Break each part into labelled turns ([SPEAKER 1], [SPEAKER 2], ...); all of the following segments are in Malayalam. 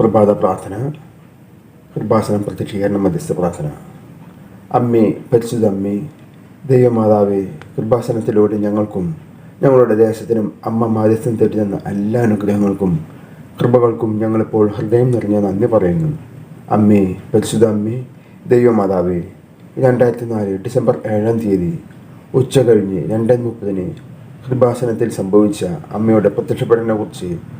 [SPEAKER 1] പ്രഭാത പ്രാർത്ഥന കൃപാസനം പ്രത്യക്ഷീകരണം മധ്യസ്ഥ പ്രാർത്ഥന. അമ്മേ പരിശുദ്ധ അമ്മേ ദൈവമാതാവേ കൃപാസനത്തിലൂടെ ഞങ്ങൾക്കും ഞങ്ങളുടെ ദേശത്തിനും അമ്മ മാധ്യസ്ഥം തരുന്ന എല്ലാ അനുഗ്രഹങ്ങൾക്കും കൃപകൾക്കും ഞങ്ങളിപ്പോൾ ഹൃദയം നിറഞ്ഞ നന്ദി പറയുന്നു. അമ്മേ പരിശുദ്ധ അമ്മേ ദൈവമാതാവേ രണ്ടായിരത്തി നാല് ഡിസംബർ ഏഴാം തീയതി ഉച്ച കഴിഞ്ഞ് രണ്ടേ മുപ്പതിന് കൃപാസനത്തിൽ സംഭവിച്ച അമ്മയുടെ പ്രത്യക്ഷപ്പെടലിനെക്കുറിച്ച്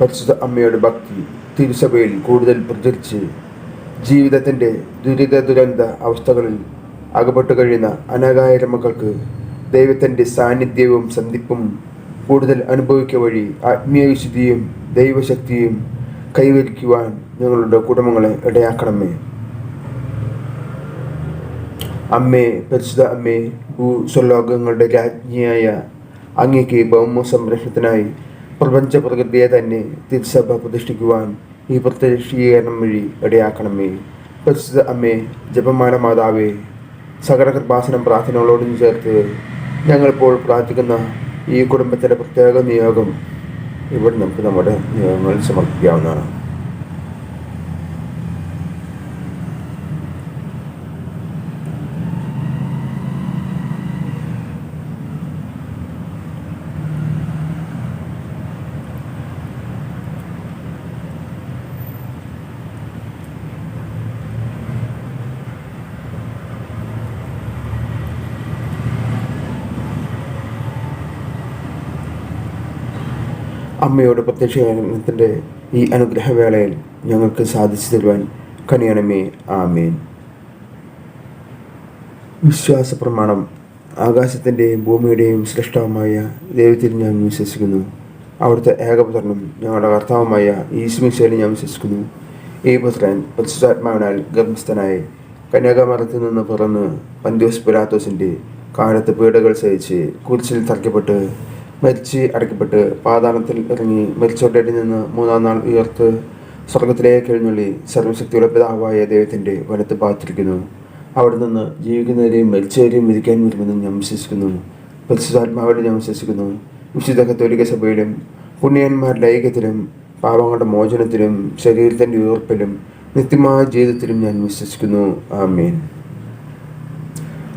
[SPEAKER 1] പരിശുദ്ധ അമ്മയുടെ ഭക്തി തിരുസഭയിൽ കൂടുതൽ പ്രചരിച്ച് ജീവിതത്തിന്റെ ദുരിത ദുരന്ത അവസ്ഥകളിൽ അകപ്പെട്ടു കഴിയുന്ന അനകായിരം മക്കൾക്ക് ദൈവത്തിന്റെ സാന്നിധ്യവും സന്ധിപ്പും കൂടുതൽ അനുഭവിക്കുക വഴി ആത്മീയ വിശുദ്ധിയും ദൈവശക്തിയും കൈവരിക്കുവാൻ ഞങ്ങളുടെ കുടുംബങ്ങളെ ഇടയാക്കണമേ. അമ്മേ പരിശുദ്ധ അമ്മേ ഭൂസ്വലോകങ്ങളുടെ രാജ്ഞിയായ അങ്ങേക്ക് ഭൗമ സംരക്ഷണത്തിനായി പ്രപഞ്ച പ്രകൃതിയെ തന്നെ തിരുസഭ പ്രതിഷ്ഠിക്കുവാൻ ഈ പ്രത്യക്ഷീകരണം വഴി ഇടയാക്കണമേ. പരിശുദ്ധ അമ്മേ ജപമാല മാതാവേ സകല കൃപാസനം പ്രാർത്ഥനകളോടും ചേർത്ത് ഞങ്ങളിപ്പോൾ പ്രാർത്ഥിക്കുന്ന ഈ കുടുംബത്തിന്റെ പ്രത്യേക നിയോഗം ഇവിടെ നമുക്ക് നമ്മുടെ നിയോഗങ്ങൾ സമർപ്പിക്കാവുന്നതാണ്. അമ്മയോട് പ്രത്യക്ഷത്തിന്റെ ഈ അനുഗ്രഹവേളയിൽ ഞങ്ങൾക്ക് സാധിച്ചു തരുവാൻ കണിയണമേ ആമേൻ. വിശ്വാസ പ്രമാണം ആകാശത്തിന്റെയും ഭൂമിയുടെയും സൃഷ്ടാവുമായ ദൈവത്തിൽ ഞാൻ വിശ്വസിക്കുന്നു. അവിടുത്തെ ഏകപുത്രനും ഞങ്ങളുടെ കർത്താവുമായ ഈശ്മിശയിൽ ഞാൻ വിശ്വസിക്കുന്നു. ഈ പുത്രൻ പരിശുദ്ധാത്മാവിനാൽ ഗർഭസ്ഥനായി കന്യാകുമാരത്തിൽ നിന്ന് പിറന്ന് പന്ത്യോസ് പുരാത്തോസിന്റെ കാലത്ത് പീഡകൾ സഹിച്ച് കുരിശിൽ തറയ്ക്കപ്പെട്ട് മരിച്ച് അടയ്ക്കപ്പെട്ട് പാതാളത്തിൽ ഇറങ്ങി മരിച്ചവരുടെ നിന്ന് മൂന്നാം നാൾ ഉയർത്ത് സ്വർഗത്തിലേക്ക് എഴുന്നള്ളി സർവശക്തിയുടെ പിതാവായ ദൈവത്തിന്റെ വലത്ത് പാത്തിരിക്കുന്നു. അവിടെ നിന്ന് ജീവിക്കുന്നവരെയും മരിച്ചവരെയും വിധിക്കാൻ വരുമെന്ന് ഞാൻ വിശ്വസിക്കുന്നു. പരിശുദ്ധാത്മാവിൽ ഞാൻ വിശ്വസിക്കുന്നു. വിശുദ്ധ കത്തോലിക സഭയിലും പുണ്യന്മാരുടെ ഐക്യത്തിലും പാപങ്ങളുടെ മോചനത്തിലും ശരീരത്തിന്റെ ഉയർപ്പിലും നിത്യമായ ജീവിതത്തിലും ഞാൻ വിശ്വസിക്കുന്നു. ആമേൻ.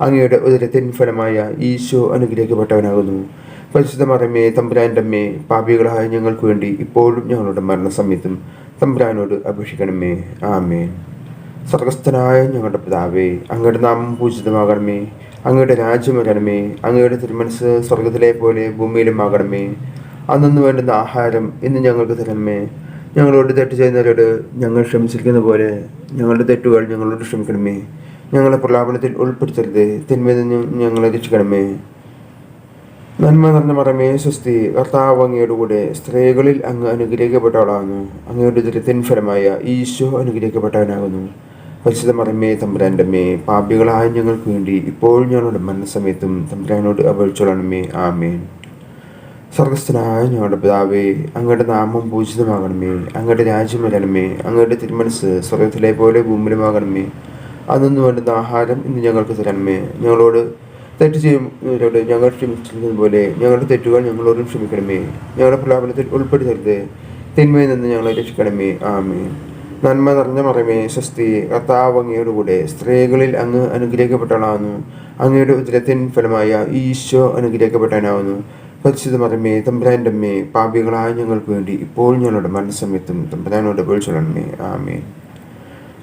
[SPEAKER 1] അങ്ങയുടെ ഉദരത്തിൻ ഫലമായ ഈശോ അനുഗ്രഹിക്കപ്പെട്ടവനാകുന്നു. പരിശുദ്ധ മറമേ തമ്പുരാന്റെ അമ്മേ പാപികളായ ഞങ്ങൾക്ക് വേണ്ടി ഇപ്പോഴും ഞങ്ങളുടെ മരണസമയത്തും തമ്പുരാനോട് അപേക്ഷിക്കണമേ. ആമേ സ്വർഗസ്ഥനായ ഞങ്ങളുടെ പിതാവേ അങ്ങയുടെ നാമം പൂജിതമാകണമേ. അങ്ങയുടെ രാജ്യം വരണമേ. അങ്ങയുടെ തിരുമനസ് സ്വർഗത്തിലെ പോലെ ഭൂമിയിലും ആകണമേ. അന്നു വേണ്ടുന്ന ആഹാരം ഇന്ന് ഞങ്ങൾക്ക് തരണമേ. ഞങ്ങളോട് തെറ്റ് ചെയ്യുന്നവരോട് ഞങ്ങൾ ക്ഷമിച്ചിരിക്കുന്ന പോലെ ഞങ്ങളുടെ തെറ്റുകൾ ഞങ്ങളോട് ക്ഷമിക്കണമേ. ഞങ്ങളെ പ്രലാപനത്തിൽ ഉൾപ്പെടുത്തരുത്. തിന്മയിൽ ഞങ്ങളെ രക്ഷിക്കണമേ. നന്മ നിറഞ്ഞ മറമേ സ്വസ്തി കർത്താവ് അങ്ങയുടെ കൂടെ സ്ത്രീകളിൽ അങ്ങ് അനുഗ്രഹിക്കപ്പെട്ടവളാകുന്നു. അങ്ങയുടെ ഫലമായ ഈശോ അനുഗ്രഹിക്കപ്പെട്ടവനാകുന്നു. പരിശുദ്ധ മറമേ തമ്പുരാന്റെ മേ പാപികളായ ഞങ്ങൾക്ക് വേണ്ടി ഇപ്പോൾ ഞങ്ങളുടെ മരണസമയത്തും തമ്പുരാനോട് അപേക്ഷിച്ചോളണമേ ആമേൻ. സ്വർഗസ്ഥനായ ഞങ്ങളുടെ പിതാവേ അങ്ങയുടെ നാമം പൂജിതമാകണമേ. അങ്ങയുടെ രാജ്യം വരണമേ. അങ്ങയുടെ തിരുമനസ് സ്വർഗത്തിലെ പോലെ ഭൂമിയിലുമാകണമേ. അതൊന്നു വേണ്ടുന്ന ആഹാരം ഇന്ന് ഞങ്ങൾക്ക് തരണമേ ഞങ്ങളോട് തെറ്റ് ചെയ്യുന്നവരോട് ഞങ്ങൾ ക്ഷമിച്ചിരിക്കുന്നത് പോലെ ഞങ്ങളുടെ തെറ്റുകൾ ഞങ്ങളോടും ക്ഷമിക്കണമേ. ഞങ്ങളുടെ പ്രലാപനത്തിൽ ഉൾപ്പെടുത്തരുത്. തിന്മയിൽ നിന്ന് ഞങ്ങളെ രക്ഷിക്കണമേ. ആമേ നന്മ നിറഞ്ഞ മറമേ സ്വസ്തി കർത്താവ് സ്ത്രീകളിൽ അങ്ങ് അനുഗ്രഹിക്കപ്പെട്ടവളാകുന്നു അങ്ങയുടെ ഉദരത്തിൻ ഫലമായ ഈശോ അനുഗ്രഹിക്കപ്പെട്ടാനാവുന്നു. പരിശുദ്ധ മറമേ തമ്പുരാന്റെ അമ്മേ പാപികളായ ഞങ്ങൾക്ക് വേണ്ടി ഇപ്പോൾ ഞങ്ങളുടെ മരണസമയത്തും തമ്പുരാനോട് പേഴ്ചൊല്ലണമേ ആമേ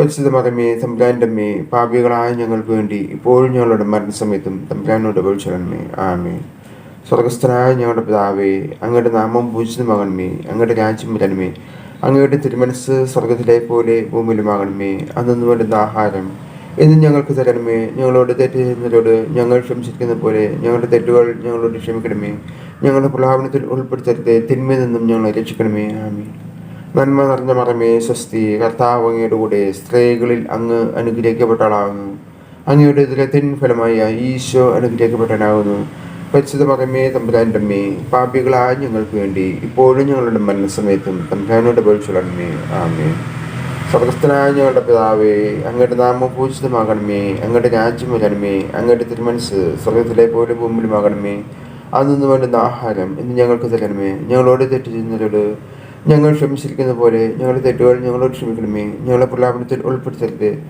[SPEAKER 1] പരിശുദ്ധ മറമേ തമ്പുരാന്റെ അമ്മേ പാപികളായ ഞങ്ങൾക്ക് വേണ്ടി ഇപ്പോഴും ഞങ്ങളുടെ മരണസമയത്തും തമ്പുരാനോട് വിളിച്ചിടണമേ ആമേ സ്വർഗസ്ഥനായ ഞങ്ങളുടെ പിതാവേ അങ്ങയുടെ നാമം പൂജിതമാകണമേ അങ്ങയുടെ രാജ്യം വരണമേ അങ്ങയുടെ തിരുമനസ് സ്വർഗത്തിലെ പോലെ ഭൂമിയിലുമാകണമേ അന്നു വേണ്ടുന്ന ആഹാരം എന്ന് ഞങ്ങൾക്ക് തരണമേ ഞങ്ങളോട് തെറ്റ് ചെയ്യുന്നവരോട് ഞങ്ങൾ ക്ഷമിച്ചിരിക്കുന്ന പോലെ ഞങ്ങളുടെ തെറ്റുകൾ ഞങ്ങളോട് ക്ഷമിക്കണമേ ഞങ്ങളുടെ പ്രലാപനത്തിൽ ഉൾപ്പെടുത്തരുത് തിന്മയിൽ നിന്നും ഞങ്ങളെ രക്ഷിക്കണമേ. ആമേ നന്മ നിറഞ്ഞ മറമേ സ്വസ്തി കർത്താവ് അങ്ങയുടെ കൂടെ സ്ത്രീകളിൽ അങ്ങ് അനുഗ്രഹിക്കപ്പെട്ട ആളാകുന്നു അങ്ങയുടെ ദുരത്തിൻ ഫലമായ ഈശോ അനുഗ്രഹിക്കപ്പെട്ടനാകുന്നു പരിശുദ്ധ മറമേ തമ്പുരാന്റെ പാപികളായ ഞങ്ങൾക്ക് വേണ്ടി ഇപ്പോഴും ഞങ്ങളുടെ മരണസമയത്തും തമ്പുരാനോട് പഴിച്ചുള്ളമേ ആമേ സ്വർഗസ്ഥനായ ഞങ്ങളുടെ പിതാവേ അങ്ങയുടെ നാമം പൂജിതമാകണമേ. അങ്ങയുടെ രാജ്യം വരണമേ. അങ്ങയുടെ തിരുമനസ് സ്വർഗത്തിലെ പോലെ ഭൂമിയിലുമാകണമേ. അന്നു വേണ്ടുന്ന ആഹാരം ഇന്ന് ഞങ്ങൾക്ക് തരണമേ. ഞങ്ങളോട് തെറ്റ് ചെയ്യുന്നവരോട് ഞങ്ങൾ ക്ഷമിച്ചിരിക്കുന്ന പോലെ ഞങ്ങളുടെ തെറ്റുകൾ ഞങ്ങളോട് ക്ഷമിക്കണമേ. ഞങ്ങളെ പ്രലാപനത്തിൽ ഉൾപ്പെടുത്തരുത്.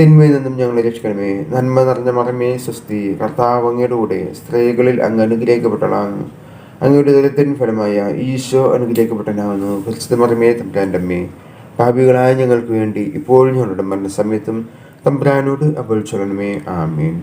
[SPEAKER 1] തിന്മയിൽ നിന്നും ഞങ്ങളെ രക്ഷിക്കണമേ. നന്മ നിറഞ്ഞ മറമേ സ്വസ്തി. കർത്താവ് അങ്ങയുടെ കൂടെ സ്ത്രീകളിൽ അങ്ങ് അനുഗ്രഹിക്കപ്പെട്ടതാണ് അങ്ങയുടെ ദുരത്തിൻ ഫലമായ ഈശോ അനുഗ്രഹിക്കപ്പെട്ടനാകുന്നു പരിശുദ്ധ മറമേ തമ്പുരാന്റെ അമ്മേ. പാപികളായ ഞങ്ങൾക്ക് വേണ്ടി ഇപ്പോഴും ഞങ്ങളുടെ മരണസമയത്തും അപ്പോൾ ചൊല്ലണമേ ആമീൻ.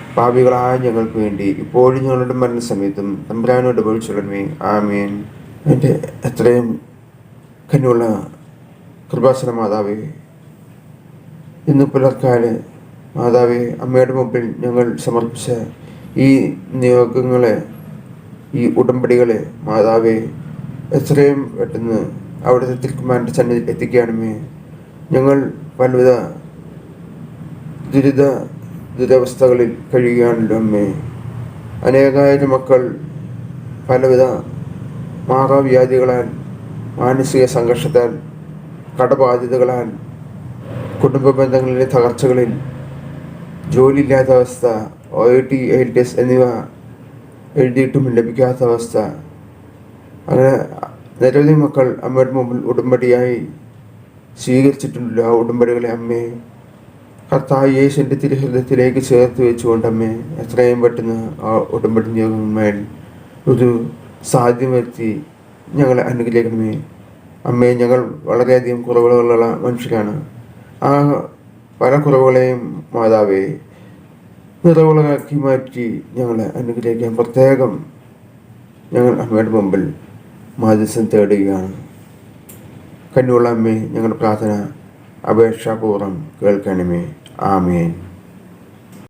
[SPEAKER 1] പാപികളായ ഞങ്ങൾക്ക് വേണ്ടി ഇപ്പോഴും ഞങ്ങളുടെ മരണസമയത്തും തമ്പുരാനോട് വിളിച്ചുള്ളമേ ആമേൻ. എന്റെ എത്രയും കന്നുള്ള കൃപാസന മാതാവേ ഇന്ന് പുലർക്കാൽ മാതാവേ അമ്മയുടെ മുമ്പിൽ ഞങ്ങൾ സമർപ്പിച്ച ഈ നിയോഗങ്ങളെ ഈ ഉടമ്പടികളെ മാതാവേ എത്രയും പെട്ടെന്ന് അവിടുത്തെ തിരുക്കുമാരന്റെ സന്നിധി എത്തിക്കുകയാണമേ ഞങ്ങൾ പലവിധ ദുരിത ദുരവസ്ഥകളിൽ കഴിയുകയാണല്ലോ അമ്മേ. അനേകായിരം മക്കൾ പലവിധ മാറാവ്യാധികളാൽ മാനസിക സംഘർഷത്താൽ കടബാധ്യതകളാൽ കുടുംബ ബന്ധങ്ങളിലെ തകർച്ചകളിൽ ജോലിയില്ലാത്ത അവസ്ഥ O I T L T S എന്നിവ എഴുതിയിട്ടും ലഭിക്കാത്ത അവസ്ഥ. അങ്ങനെ നിരവധി മക്കൾ അമ്മയുടെ മുമ്പിൽ ഉടമ്പടിയായി സ്വീകരിച്ചിട്ടുണ്ടല്ലോ ആ ഉടമ്പടികളെ അമ്മേ. കർത്താവ് യേശുവിന്റെ തിരുഹൃദയത്തിലേക്ക് ചേർത്ത് വെച്ചുകൊണ്ട് അമ്മേ എത്രയും പെട്ടെന്ന് ആ ഉടമ്പടി നിയോഗന്മേൽ ഒരു സാധ്യം വരുത്തി ഞങ്ങളെ അനുഗ്രഹിക്കണമേ അമ്മേ. ഞങ്ങൾ വളരെയധികം കുറവുകളുള്ള മനുഷ്യരാണ്. ആ പല കുറവുകളെയും മാതാവേ നിറവുകളാക്കി മാറ്റി ഞങ്ങളെ അനുഗ്രഹിക്കാൻ പ്രത്യേകം ഞങ്ങൾ അമ്മയുടെ മുമ്പിൽ മാധ്യസ്ഥം തേടുകയാണ്. കന്നുള്ള അമ്മേ ഞങ്ങളുടെ പ്രാർത്ഥന അപേക്ഷാപൂർവം കേൾക്കണമേ. ആമേൻ